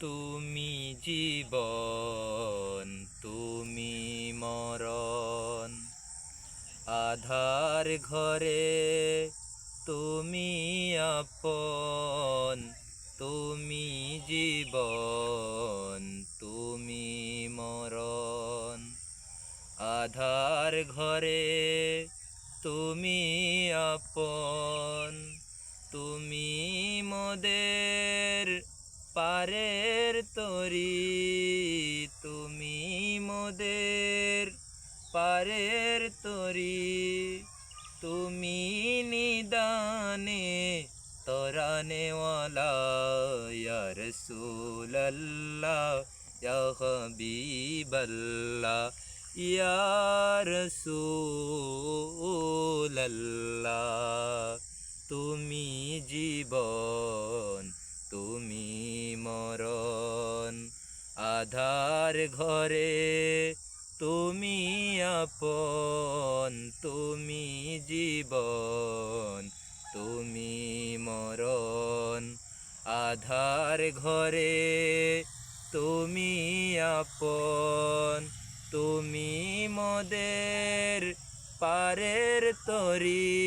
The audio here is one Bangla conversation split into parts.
তুমি জীবন, তুমি মরণ। আধার ঘরে তুমি আপন, তুমি জীবন, তুমি মরণ। আধার ঘরে তুমি আপন, তুমি মোদের পারের তরি তুমি মোদের পারের তরি তুমি নিদানে ইয়া রসুলাল্লাহ তুমি জীবন তুমি মরণ আধার ঘরে, তুমি আপন, তুমি জীবন, তুমি মরণ আধার ঘরে, তুমি আপন, তুমি মোদের পারের তরি,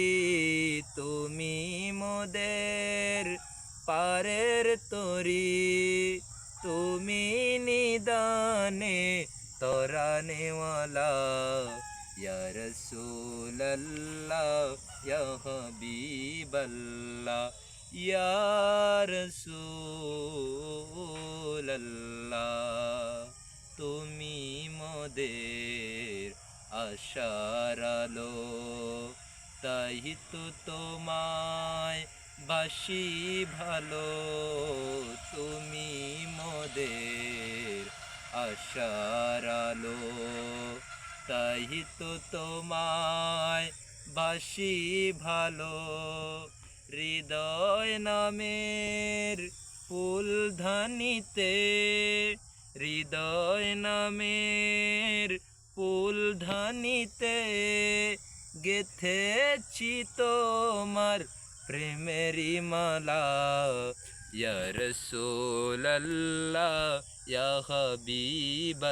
তুমি মোদের পারের তরি, তুমি নিদানে তরানেওয়ালা। ইয়া রসুলাল্লাহ, ইয়া হাবিবাল্লাহ, ইয়া তুমি মোদের আশার আলো, তাই তো তোমায় বাসি ভালো, তুমি মোদের আশার আলো। তাই তো তোমায় বাসি ভালো, হৃদয় নামের ফুল ধানিতে হৃদয় নামের ফুল ধানিতে গেথেছি তোমার প্রেমেরি মালা, ইয়া রসুলাল্লাহ, ইয়া হাবিবাল্লাহ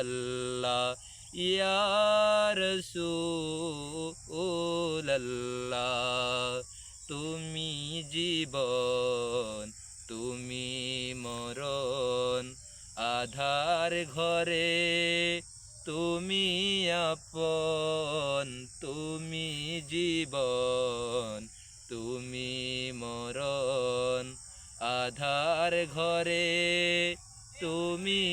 তুমি জীবন, তুমি মরণ, আধার ঘরে তুমি আপন, তুমি জীবন তুমি মরণ আধার ঘরে, তুমি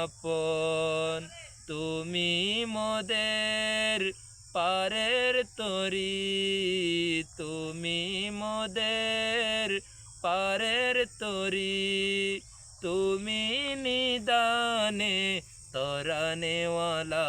আপন, তুমি মোদের পারের তরি, তুমি মোদের পারের তরি, তুমি নিদানে তরানেওয়ালা